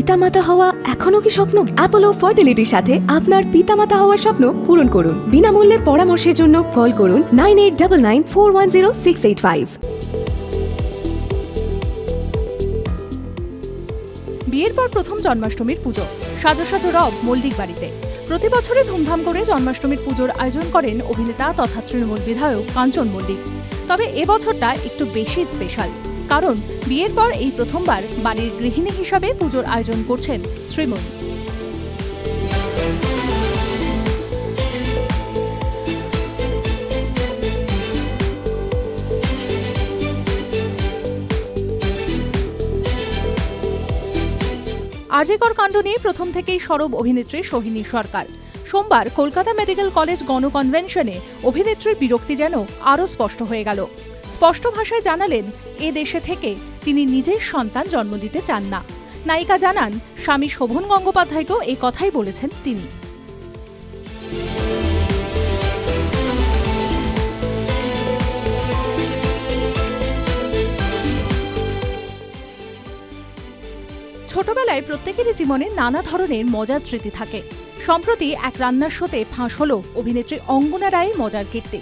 পিতামাতা হওয়া এখনও কি স্বপ্ন? অ্যাপোলো ফার্টিলিটির সাথে আপনার পিতামাতা হওয়ার স্বপ্ন পূরণ করুন। বিনামূল্যে পরামর্শের জন্য কল করুন nine eight double nine four one zero six eight five. বিয়ের পর প্রথম জন্মাষ্টমীর পুজো। সাজো সাজো রব মল্লিক বাড়িতে। প্রতি বছরই ধুমধাম করে জন্মাষ্টমীর পুজোর আয়োজন করেন অভিনেতা তথা তৃণমূল বিধায়ক কাঞ্চন মল্লিক। তবে এবছরটা একটু বেশি স্পেশাল কারণ বিয়ের পর এই প্রথমবার বাড়ির গৃহিণী হিসাবে পুজোর আয়োজন করছেন শ্রীময়ী আরজেকর কাণ্ড নিয়ে প্রথম থেকেই সরব অভিনেত্রী সোহিনী সরকার। সোমবার কলকাতা মেডিকেল কলেজ গণকনভেনশনে অভিনেত্রীর বিরক্তি যেন আরও স্পষ্ট হয়ে গেল। স্পষ্ট ভাষায় জানালেন, এ দেশে থেকে তিনি নিজের সন্তান জন্ম দিতে চান না। নায়িকা জানান, স্বামী শোভন গঙ্গোপাধ্যায়কেও এই কথাই বলেছেন তিনি। ছোটবেলায় প্রত্যেকেরই জীবনে নানা ধরনের মজার স্মৃতি থাকে। সম্প্রতি এক রান্নার শোতে ফাঁস হল অভিনেত্রী অঙ্গনা রায়ের মজার কীর্তি।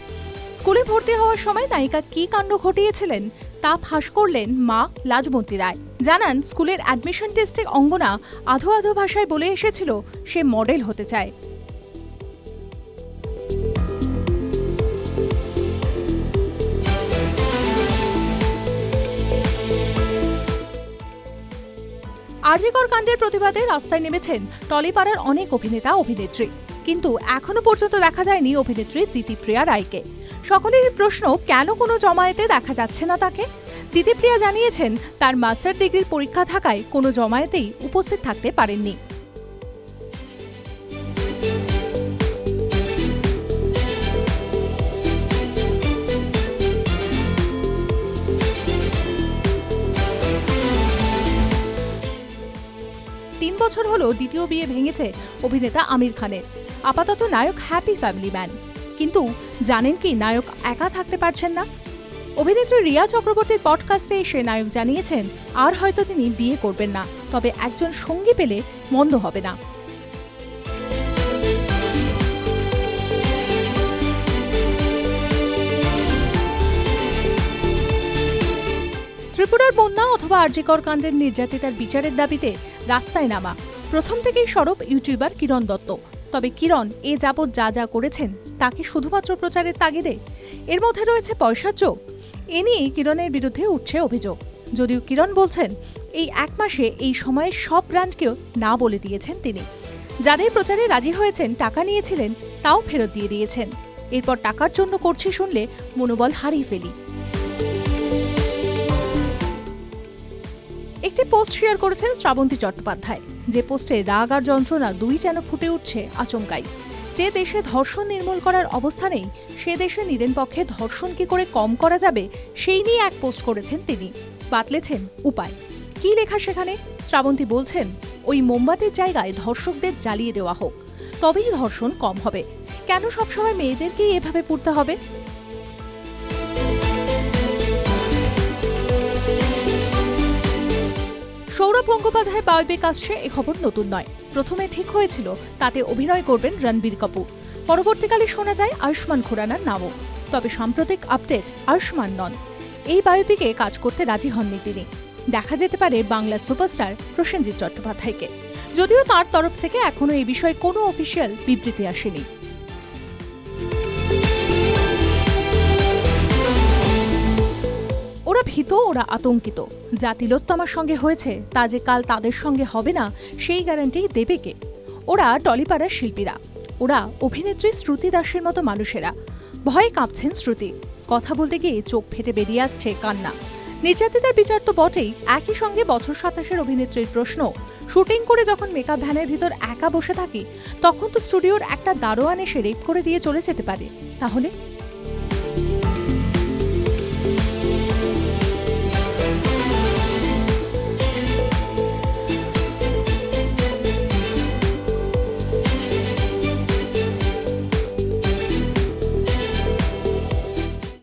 স্কুলে ভর্তি হওয়ার সময় নায়িকা কি কাণ্ড ঘটিয়েছিলেন তা ফাঁস করলেন মা লাজবন্তী রায়। জানান, স্কুলের অ্যাডমিশন টেস্টে অঙ্গনা আধো আধো ভাষায় বলে এসেছিল সে মডেল হতে চায়। আরজিকর কাণ্ডের প্রতিবাদে রাস্তায় নেমেছেন টলিপাড়ার অনেক অভিনেতা অভিনেত্রী। কিন্তু এখনও পর্যন্ত দেখা যায়নি অভিনেত্রী দিতিপ্রিয়া রায়কে। সকলেরই প্রশ্ন, কেন কোনো জমায়েতে দেখা যাচ্ছে না তাকে? দিতিপ্রিয়া জানিয়েছেন, তার মাস্টার ডিগ্রির পরীক্ষা থাকায় কোনো জমায়েতেই উপস্থিত থাকতে পারেননি। বছর হলো দ্বিতীয় বিয়ে ভেঙেছে অভিনেতা আমির খানের। আপাতত নায়ক হ্যাপি ফ্যামিলি ম্যান কিন্তু জানেন কি নায়ক একা থাকতে পারছেন না? অভিনেত্রী রিয়া চক্রবর্তীর পডকাস্টে এসে নায়ক জানিয়েছেন, আর হয়তো তিনি বিয়ে করবেন না, তবে একজন সঙ্গী পেলে মন্দ হবে না। ত্রিপুরার বন্যা অথবা আরজিকর কাণ্ডের নির্যাতিতার বিচারের দাবিতে রাস্তায় নামা। প্রথম থেকেই সরব ইউটিউবার কিরণ দত্ত। তবে কিরণ এ যাবৎ যা যা করেছেন তাকে শুধুমাত্র প্রচারের তাগিদে? এর মধ্যে রয়েছে পয়সার যোগ। এ নিয়েই কিরণের বিরুদ্ধে উঠছে অভিযোগ। যদিও কিরণ বলছেন, এই এক মাসে এই সময়ে সব ব্র্যান্ডকেও না বলে দিয়েছেন তিনি। যাদের প্রচারে রাজি হয়েছেন, টাকা নিয়েছিলেন, তাও ফেরত দিয়ে দিয়েছেন। এরপর টাকার জন্য করছি শুনলে মনোবল হারিয়ে ফেলি। একটি পোস্ট শেয়ার করেছেন শ্রাবন্তী চট্টোপাধ্যায়, যে পোস্টে রাগ আর যন্ত্রণা দুই যেন ফুটে উঠছে আচমকাই। যে দেশে ধর্ষণ নির্মূল করার অবস্থা নেই সে দেশে নিদেন পক্ষে ধর্ষণ কি করে কম করা যাবে, সেই নিয়ে এক পোস্ট করেছেন তিনি। বাতলেছেন উপায়। কি লেখা সেখানে? শ্রাবন্তী বলছেন, ওই মোমবাতির জায়গায় ধর্ষকদের জ্বালিয়ে দেওয়া হোক। তবেই ধর্ষণ কম হবে। কেন সবসময় মেয়েদেরকেই এভাবে পড়তে হবে? গঙ্গোপাধ্যায় বায়োপিক আসছে, এ খবর নতুন নয়। প্রথমে ঠিক হয়েছিল, তাতে অভিনয় করবেন রণবীর কাপুর। পরবর্তীকালে শোনা যায় আয়ুষ্মান খুরানার নামও। তবে সাম্প্রতিক আপডেট, আয়ুষ্মান নন। এই বায়োপিকে কাজ করতে রাজি হননি তিনি। দেখা যেতে পারে বাংলার সুপারস্টার প্রসেনজিৎ চট্টোপাধ্যায়কে। যদিও তার তরফ থেকে এখনও এই বিষয়ে কোনো অফিসিয়াল বিবৃতি আসেনি। ভীত ওরা আতঙ্কিত। যা তিলোত্তমার সঙ্গে হয়েছে, তা যে কাল তাদের সঙ্গে হবে না, সেই গ্যারান্টি দেবে কে? ওরা টলিপাড়ার শিল্পীরা। ওরা অভিনেত্রী শ্রুতি দাসের মতো মানুষেরা। ভয়ে কাঁপছেন শ্রুতি। কথা বলতে গিয়ে চোখ ফেটে বেরিয়ে আসছে কান্না। নির্যাতিতার বিচার তো বটেই, একই সঙ্গে বছর সাতাশের অভিনেত্রীর প্রশ্ন, শুটিং করে যখন মেকআপ ভ্যানের ভিতর একা বসে থাকি, তখন তো স্টুডিওর একটা দারোয়ান এসে রেপ করে দিয়ে চলে যেতে পারে। তাহলে